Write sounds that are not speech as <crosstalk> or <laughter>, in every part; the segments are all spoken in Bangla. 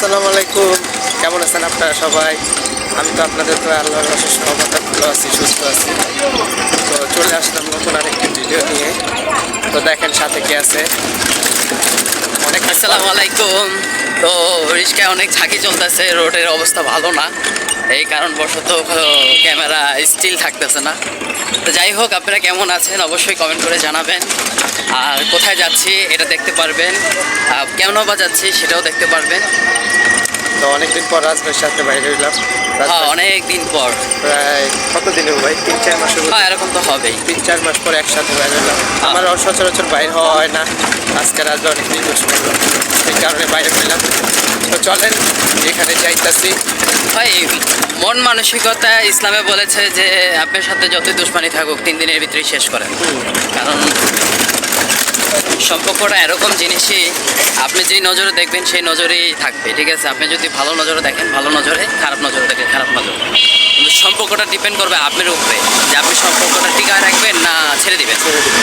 আসসালামু আলাইকুম। কেমন আছেন আপনারা সবাই? আমি তো আপনাদের তো আল্লাহর অশেষ ভালো আছি, সুস্থ আছি। তো চলে আসলাম নতুন আরেকটি ভিডিও নিয়ে। তো দেখেন সাথে কি আছে। অনেক আসসালামু আলাইকুম। তো রিস্কায় অনেক ঝাঁকি চলতেছে, রোডের অবস্থা ভালো না। এই কারণবশত ক্যামেরা স্টিল থাকতেছে না। তো যাই হোক আপনারা কেমন আছেন অবশ্যই কমেন্ট করে জানাবেন। আর কোথায় যাচ্ছি এটা দেখতে পারবেন। আর কেন বা যাচ্ছি সেটাও দেখতে পারবেন। তো অনেকদিন পর রাজভাইয়ের সাথে বাইরে হইলাম। হ্যাঁ অনেক দিন পর। প্রায় কত দিনের ভাই? তিন চার মাস হ্যাঁ এরকম তো হবেই। তিন চার মাস পর একসাথে বাইরে হলাম আমার সচরাচর বাইরে হওয়া হয় না। আজকে রাজভাই অনেক করল এই কারণে বাইরে হইলাম। তো চলেন এখানে যাইতাছি। ভাই মন মানসিকতা ইসলামে বলেছে যে আপনার সাথে যতই দুশ্মনী থাকুক তিন দিনের ভিতরেই শেষ করেন। কারণ সম্পর্কটা এরকম জিনিসই আপনি যেই নজরে দেখবেন সেই নজরেই থাকবে ঠিক আছে? আপনি যদি ভালো নজরে দেখেন ভালো নজরে খারাপ নজরে দেখেন খারাপ নজরে। কিন্তু সম্পর্কটা ডিপেন্ড করবে আপনার উপরে যে আপনি সম্পর্কটা টিকায় রাখবেন না ছেড়ে দিবেন।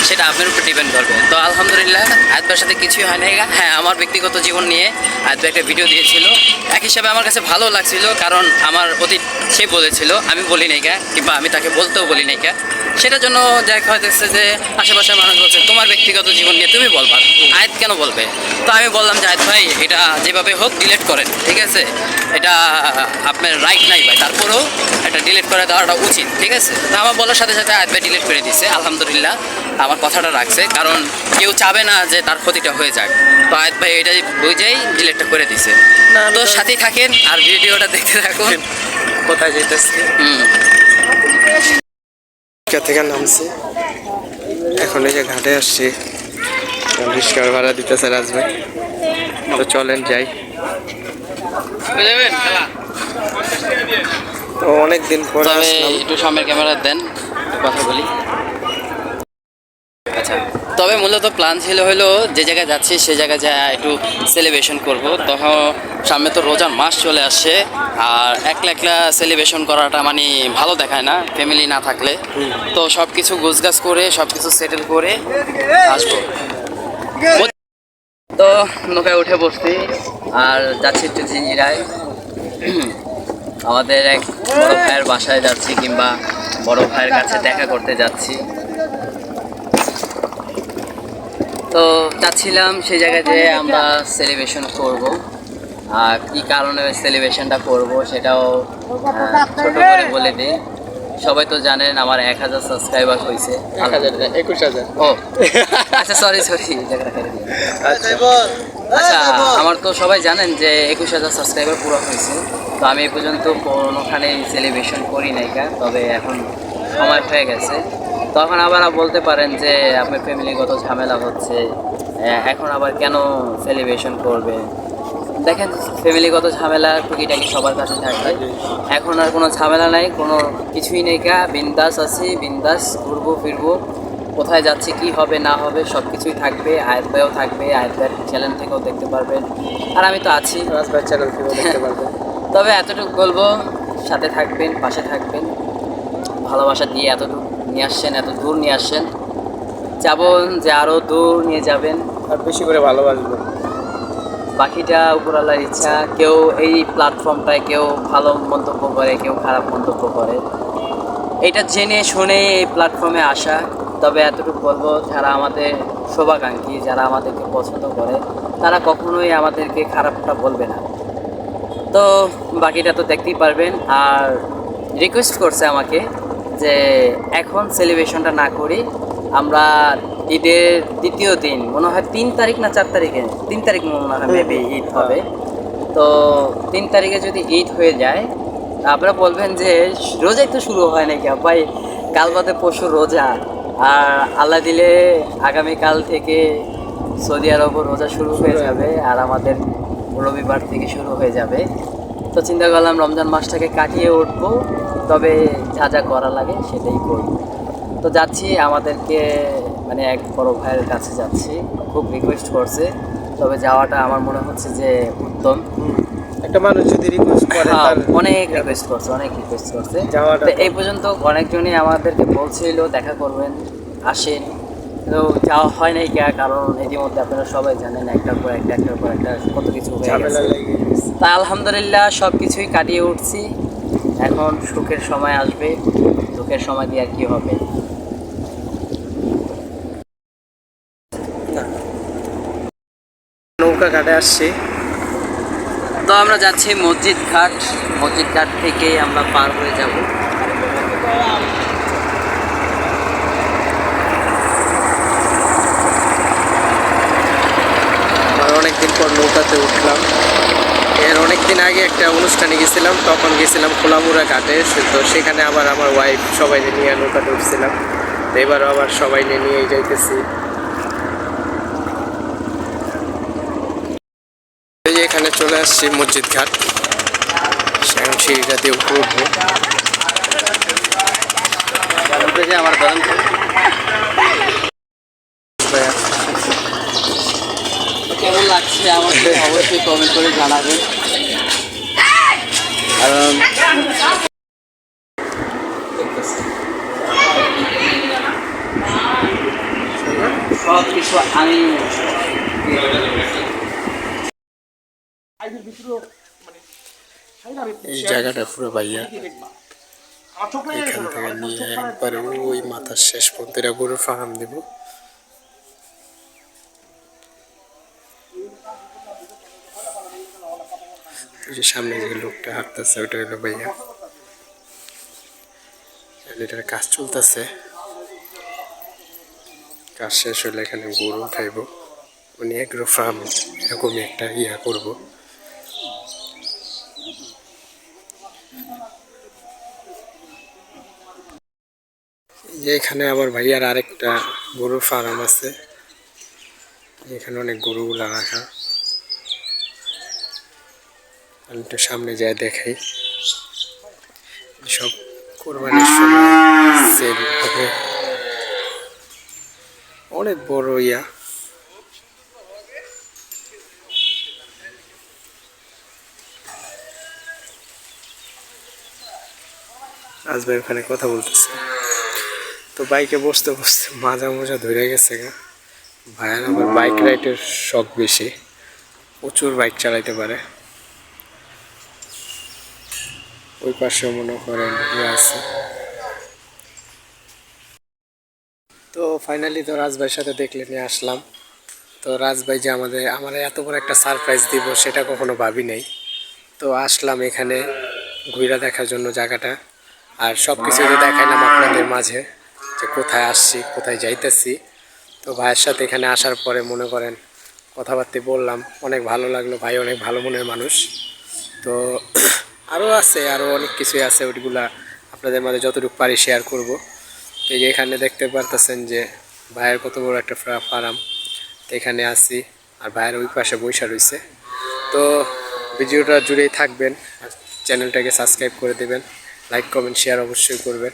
সেটা আপনার উপর ডিপেন্ড করবে। তো আলহামদুলিল্লাহ আয়তবার সাথে কিছুই হয় না হ্যাঁ আমার ব্যক্তিগত জীবন নিয়ে আয়ত একটা ভিডিও দিয়েছিল। এক হিসাবে আমার কাছে ভালো লাগছিল কারণ আমার অতীত সে বলেছিল আমি বলি নাই কিংবা আমি তাকে বলতেও বলি নাই সেটার জন্য দেখা হইতেছে যে আশেপাশের মানুষ বলছে তোমার ব্যক্তিগত জীবন নিয়ে তুমি বলবা। আয়াত কেন বলবে? তো আমি বললাম যে আয়াত ভাই এটা যেভাবে হোক ডিলিট করেন ঠিক আছে? এটা আপনার রাইট নাই ভাই তারপরেও এটা ডিলিট করে দেওয়াটা উচিত ঠিক আছে? তো আমার বলার সাথে সাথে আয়াত ভাই ডিলিট করে দিছে আলহামদুলিল্লাহ আমার কথাটা রাখছে কারণ কেউ চাবে না যে তার ক্ষতিটা হয়ে যাক। তো আয়াত ভাই এটাই বুঝেই ডিলিটটা করে দিছে। না, তো সাথেই থাকেন আর ভিডিওটা দেখতে থাকুন। কোথায় যাইতেছি? হুম। থেকে নামছি? এখন এই যে ঘাটে আসছি। রিক্সার ভাড়া দিতেছে রাজভাই। তো চলেন যাই। তো অনেক দিন পরে আসলাম। একটু সামনের ক্যামেরা দেন কথা বলি। আচ্ছা তবে মূলত প্ল্যান ছিল হলো যে জায়গায় যাচ্ছি সে জায়গায় যা একটু সেলিব্রেশন করব। তখন সামনে তো রোজার মাস চলে আসছে আর একলা একলা সেলিব্রেশন করাটা মানে ভালো দেখায় না ফ্যামিলি না থাকলে। তো সব কিছু গোছগাছ করে সব কিছু সেটেল করে আসব। তো নৌকায় উঠে বসছি আর যাচ্ছি একটু জিঞ্জিরায় আমাদের এক বড় ভাইয়ের বাসায় যাচ্ছি কিংবা বড় ভাইয়ের কাছে দেখা করতে যাচ্ছি। তো যাচ্ছিলাম সেই জায়গায় যে আমরা সেলিব্রেশন করব। আর কি কারণে সেলিব্রেশনটা করব সেটাও ছোট করে বলে দিই। সবাই তো জানেন আমার এক হাজার সাবস্ক্রাইবার হয়েছে। এক হাজার একুশ হাজার। ও আচ্ছা সরি সরি। আচ্ছা। আচ্ছা আমার তো সবাই জানেন যে একুশ হাজার সাবস্ক্রাইবার পুরো হয়েছে। তো আমি এই পর্যন্ত কোনোখানে সেলিব্রেশন করি নাই কা তবে এখন সময় হয়ে গেছে। তখন আবার বলতে পারেন যে আপনার ফ্যামিলিগত ঝামেলা হচ্ছে। এ- এখন আবার কেন সেলিব্রেশন করবে? দেখেন ফ্যামিলিগত ঝামেলা টুকিটাকি সবার কাছে থাকবে। এখন আর কোনো ঝামেলা নাই কোনো কিছুই নেই কা বিন্দাস আছি বিন্দাস ঘুরবো ফিরবো। কোথায় যাচ্ছে কি হবে না হবে সব কিছুই থাকবে আয়ের ভাইও থাকবে আয়ের ভাইয়ের চ্যানেল থেকেও দেখতে পারবেন। আর আমি তো আছি। চ্যানেল থেকেও দেখতে পারবেন। <laughs> তবে এতটুকু বলব সাথে থাকবেন পাশে থাকবেন। ভালোবাসা দিয়ে এতটুকু নিয়ে আসছেন এত দূর নিয়ে আসছেন। যাবেন যে আরও দূর নিয়ে যাবেন। আর বেশি করে ভালোবাসবো। বাকিটা উপরওয়ালার ইচ্ছা, কেউ এই প্ল্যাটফর্মটায় কেউ ভালো মন্তব্য করে, কেউ খারাপ মন্তব্য করে। এটা জেনে শুনে এই প্ল্যাটফর্মে আসা। তবে এতটুকু বলব, যারা আমাদের শোভাকাঙ্ক্ষী, যারা আমাদেরকে পছন্দ করে, তারা কখনোই আমাদেরকে খারাপটা বলবে না। তো বাকিটা তো দেখতেই পারবেন। আর রিকোয়েস্ট করছে আমাকে যে এখন সেলিব্রেশনটা না করি, আমরা ঈদের দ্বিতীয় দিন মনে হয় তিন তারিখ না চার তারিখে? তিন তারিখ মনে হয় মেবি ঈদ হবে। তো তিন তারিখে যদি ঈদ হয়ে যায় আপনারা বলবেন যে রোজাই তো শুরু হয় নাকি? ভাই কাল বাদে পরশু রোজা। আর আল্লাহ দিলে আগামীকাল থেকে সৌদি আরবও রোজা শুরু হয়ে। যাবে আর আমাদের রবিবার থেকে শুরু হয়ে যাবে। তো চিন্তা করলাম রমজান মাসটাকে কাটিয়ে উঠবো তবে যা যা করা লাগে সেটাই করব। তো যাচ্ছি আমাদেরকে মানে এক বড় ভাইয়ের কাছে যাচ্ছি। খুব রিকোয়েস্ট করছে তবে যাওয়াটা আমার মনে হচ্ছে যে উত্তম। একটা মানুষ যদি রিকোয়েস্ট করে হ্যাঁ, তার অনেক রিকোয়েস্ট করছে অনেক রিকোয়েস্ট করছে। যাওয়াটা তো এই পর্যন্ত অনেকজনই আমাদেরকে বলছিল দেখা করবেন আসেন। তো যাওয়া হয় নাই কে কারণ ইতিমধ্যে আপনারা সবাই জানেন একটার পর একটা একটার পর একটা কত কিছু হয়ে গেছে। তা আলহামদুলিল্লাহ সব কিছুই কাটিয়ে উঠছি। এখন সুখের সময় আসবে দুঃখের সময় দিয়ে আর কি হবে। নৌকা ঘাটে আসছি। তো আমরা যাচ্ছি মসজিদ ঘাট। মসজিদ ঘাট থেকে আমরা পার হয়ে যাব। অনেকদিন পর নৌকাতে উঠলাম। এর অনেকদিন আগে একটা অনুষ্ঠানে গেছিলাম, তখন গেছিলাম খোলামুড়া ঘাটে। তো সেখানে আবার আমার ওয়াইফ সবাই নিয়ে নৌকাতে উঠছিলাম। এবারও আবার সবাই নিয়ে যাইতেছি এই যে এখানে চলে আসছি মসজিদ ঘাট। সিঁড়িটা দিয়ে উপরে উঠবো। আমার কেমন লাগছে আমাকে করে কারণ আমি এই জায়গাটা পুরো ভাইয়া। এখান থেকে নিয়ে একবারে ওই মাথার শেষ পর্যন্ত এটা গরুর ফার্ম দিব। যে সামনে যে লোকটা হাঁটতেছে ওইটা হলো ভাইয়া। এটার কাজ চলতেছে। কাজ শেষ হলে এখানে গরু উঠাইব। উনি এগ্রো ফার্ম এরকমই একটা ইয়া করব। যে এখানে আবার ভাইয়ার আরেকটা গরুর ফার্ম আছে। এখানে অনেক গরুগুলা রাখা। আমি একটু সামনে যাই দেখাই। সব কোরবানির অনেক বড় ইয়া। আজ ভাই ওখানে কথা বলতেছে। তো বাইকে বসতে বসতে মাজা মোজা ধরে গেছে গা। ভাইয়ের আমার বাইক রাইডের শখ বেশি। প্রচুর বাইক চালাইতে পারে। ওই পাশে মনে করেন আছে। তো ফাইনালি তো রাজভাইয়ের সাথে দেখলে নিয়ে আসলাম। তো রাজভাই যে আমাদের, আমার এত বড় একটা সারপ্রাইজ দিব সেটা কখনো ভাবি নাই। তো আসলাম এখানে ঘুরে দেখার জন্য জায়গাটা। আর সব কিছু দেখাইলাম আপনাদের মাঝে। যে কোথায় আসছি, কোথায় যাইতেছি। তো ভাইয়ের সাথে এখানে আসার পরে মনে করেন কথাবার্তা বললাম, অনেক ভালো লাগল, ভাই অনেক ভালো মনের মানুষ। তো <clears throat> আরও আছে, আরও অনেক কিছুই আছে, ওইগুলা আপনাদের মাঝে যতটুকু পারি শেয়ার করব। তো এই যে এখানে দেখতে পারতেছেন যে ভাইয়ের কত বড় একটা ফ্রা ফার্ম। তো এখানে আছি, আর ভাইয়ের ওই পাশে বৈশা রয়েছে তো ভিডিওটা জুড়েই থাকবেন, আর চ্যানেলটাকে সাবস্ক্রাইব করে দেবেন। লাইক কমেন্ট শেয়ার অবশ্যই করবেন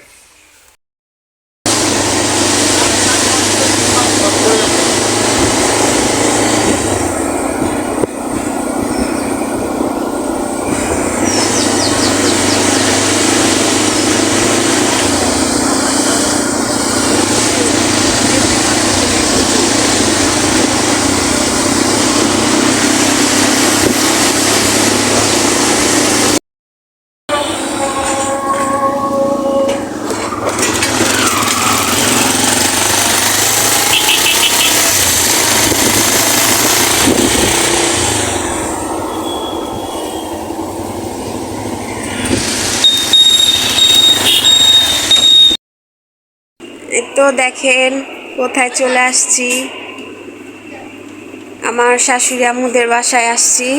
এই তো দেখেন কোথায় চলে আসছি? আমার শাশুড়ি আমুদের বাসায় আসছি।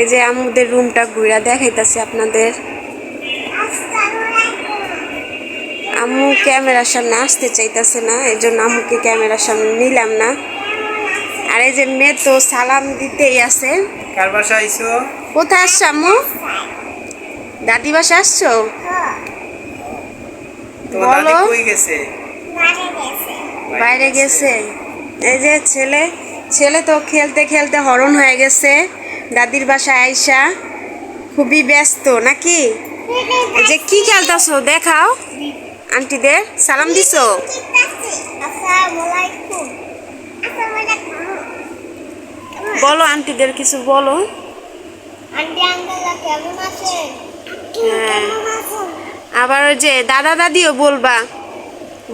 এই যে আমুদের রুমটা ঘুরা দেখাইতেছি আপনাদের। আম্মু ক্যামেরার সামনে আসতে চাইতেছে না এই জন্য আম্মুকে ক্যামেরার সামনে নিলাম না। আর এই যে মেয়ে তো সালাম দিতেই আছে। কার বাসা আইসো কোথায় আসছো আম্মু? দাদি বাসা আসছো? বলো। গেছে? বাইরে গেছে। এই যে ছেলে ছেলে তো খেলতে খেলতে হরণ হয়ে গেছে। দাদির বাসায় আইসা খুবই ব্যস্ত নাকি? এই যে কি খেলতেছো? দেখাও। আন্টিদের সালাম দিছো? বলো আন্টিদের কিছু বলো। আন্টি আঙ্কেলরা কেমন আছেন? হ্যাঁ। কেমন আছেন? আবার ওই যে দাদা দাদিও বলবা।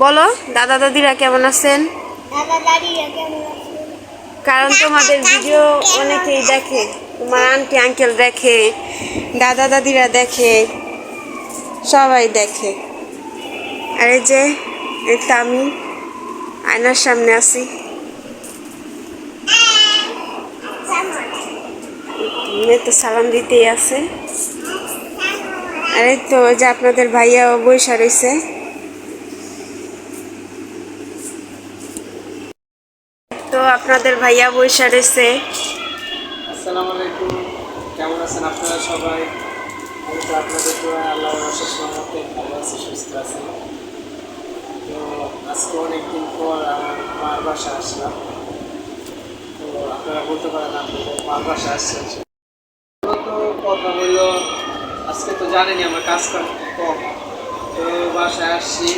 বলো দাদা দাদিরা কেমন আছেন? কারণ তোমাদের ভিডিও অনেকেই দেখে তোমার আন্টি আঙ্কেল দেখে দাদা দাদিরা দেখে সবাই দেখে। আর এই যে এই তো আমি আয়নার সামনে আছি। মেয়ে তো সালাম দিতেই আছে। আর তো ওই যে আপনাদের ভাইয়াও বৈশা রয়েছে তো আপনাদের ভাইয়া বৈশা রয়েছে আসসালামু আলাইকুম। কেমন আছেন আপনারা সবাই? আমি তো আপনাদের তো আল্লাহ অশেষ রহমতে আছি, সুস্থ আছি। তো আজকে পর আমার মার বাসা আসলাম। তো আপনারা বলতে পারেন বাসা তো কথা আজকে তো জানেনি আমার কাজ কাম তো বাসায় আসছি,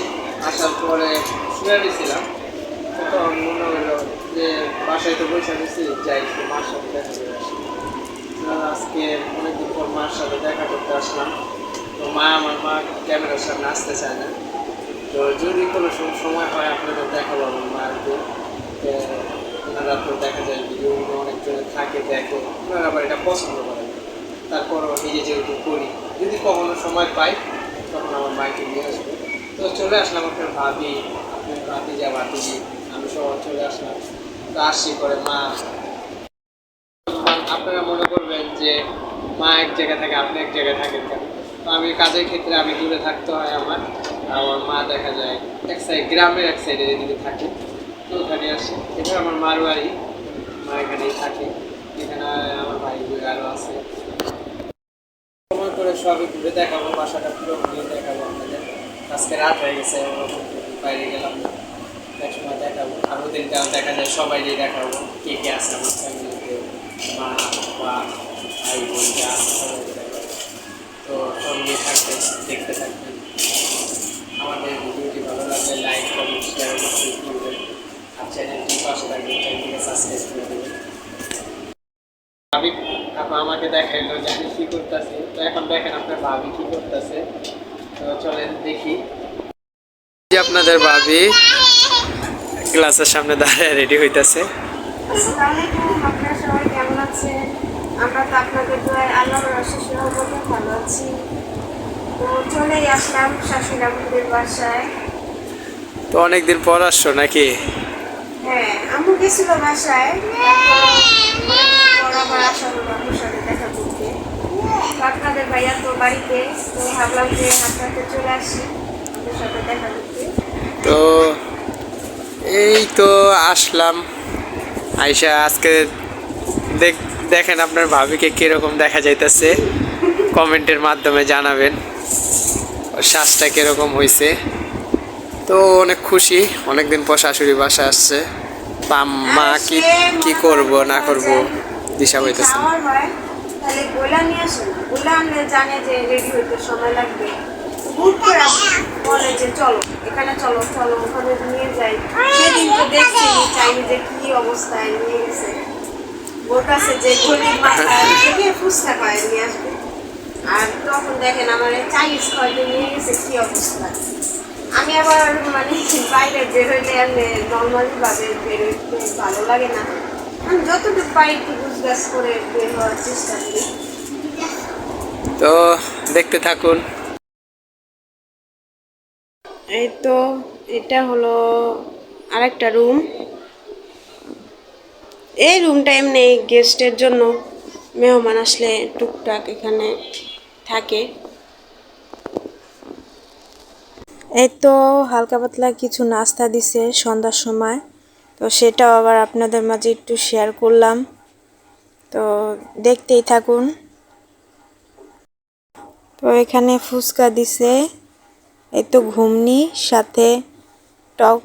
আসার পরে শুয়ে গেছিলাম তখন মনে হলো যে বাসায় তো বসে গেছি যাই একটু মার সাথে দেখা করে আসি। আজকে অনেকদিন পর মার সাথে দেখা করতে আসলাম। তো মা, আমার মা ক্যামেরার সামনে আসতে চায় না। তো যদি কোনো সময় হয় আপনাদের দেখাবো আমার মাকে ওনারা তো দেখা যায় ভিডিওগুলো অনেকজন থাকে, দেখে। ওনারা আবার এটা পছন্দ করে। তারপরও নিজে যেহেতু করি যদি কখনো সময় পাই, তখন আমার মাকে নিয়ে আসব। তো চলে আসলাম আপনার ভাবি আপনার ভাবি যা ভাতিজি আমি সব চলে আসলাম। তো আসছি করে মা। আপনারা মনে করবেন যে মা এক জায়গায় থাকে, আপনি এক জায়গায় থাকেন কেন? তো আমি কাজের ক্ষেত্রে আমি দূরে থাকতে হয় আমার। আমার মা দেখা যায় এক সাইড গ্রামের এক সাইডে এদিকে থাকে। তো ওখানে আসে। এটা আমার মার বাড়ি মা এখানেই থাকে। এখানে আমার ভাই আরও আছে। করে সবই ঘুরে দেখাবো, বাসাটা পুরো ঘুরে দেখাবো আপনাদের। আজকে রাত হয়ে গেছে বাইরে গেলাম না এক সময় দেখাবো আরও দিনটা দেখা যায় সবাই সবাইকেই দেখাবো, কে কে আছে আমার ফ্যামিলিতে মা, বাবা, ভাই, বোন, যা তো সঙ্গে থাকতে দেখতে থাকবেন। আমাদের ভিডিওটি ভালো লাগলে লাইক কমেন্ট শেয়ার অবশ্যই করবেন আর চ্যানেলটি পাশে থাকবেন চ্যানেলটিকে সাবস্ক্রাইব করে দেবেন ভাবি আমাকে দেখাইলো যে আমি কি করতেছি? তো এখন দেখেন আপনার ভাবি কি করতেছে। তো চলেন দেখি। আপনাদের ভাবি ক্লাসের সামনে দাঁড়িয়ে রেডি হইতাছে। আসসালামু সবাই কেমন আছেন? আমরা তো আপনাদের দোয়ায় আল্লাহর অশেষ রহমতে ভালো আছি। তো চলেই আসলাম শাশুড়ি আমাদের বাসায়। তো অনেকদিন পর আসছো নাকি? হ্যাঁ আম্মু গেছিল বাসায়। তো এই তো আসলাম। আইসা আজকে দেখ দেখেন আপনার ভাবিকে কীরকম দেখা যাইতেছে। কমেন্টের মাধ্যমে জানাবেন। শ্বাসটা কীরকম হয়েছে তো অনেক খুশি। অনেকদিন পর শাশুড়ি বাসা আসছে। মা কি কি করব, না করব? দিশা হইতেছে তাহলে গোলা নিয়ে আসো না। গোলা আনলে জানে যে রেডি হইতে সময় লাগবে। হুট করে বলে যে চলো এখানে চলো চলো ওখানে নিয়ে যাই। সেদিন তো দেখছি চাইনি যে কি অবস্থায় নিয়ে গেছে। বলতেছে যে গরিব মাথায় থেকে ফুচকা পায় নিয়ে আসবে। আর তখন দেখেন আমার চাইনিজ খাওয়াতে নিয়ে গেছে কি অবস্থা। আমি আবার মানে বাইরে বের হইলে নর্মালি ভাবে বের হইতে ভালো লাগে না। যতটুকু পাই একটু করে বের হওয়ার চেষ্টা করি। তো দেখতে থাকুন। এই তো এটা হলো আরেকটা রুম। এই রুমটা এমনি গেস্টের জন্য। মেহমান আসলে টুকটাক এখানে থাকে। এই তো হালকা পাতলা কিছু নাস্তা দিছে সন্ধ্যার সময়। তো সেটাও আবার আপনাদের মাঝে একটু শেয়ার করলাম। তো দেখতেই থাকুন। তো এখানে ফুচকা দিছে। এই তো ঘুমনি, সাথে টক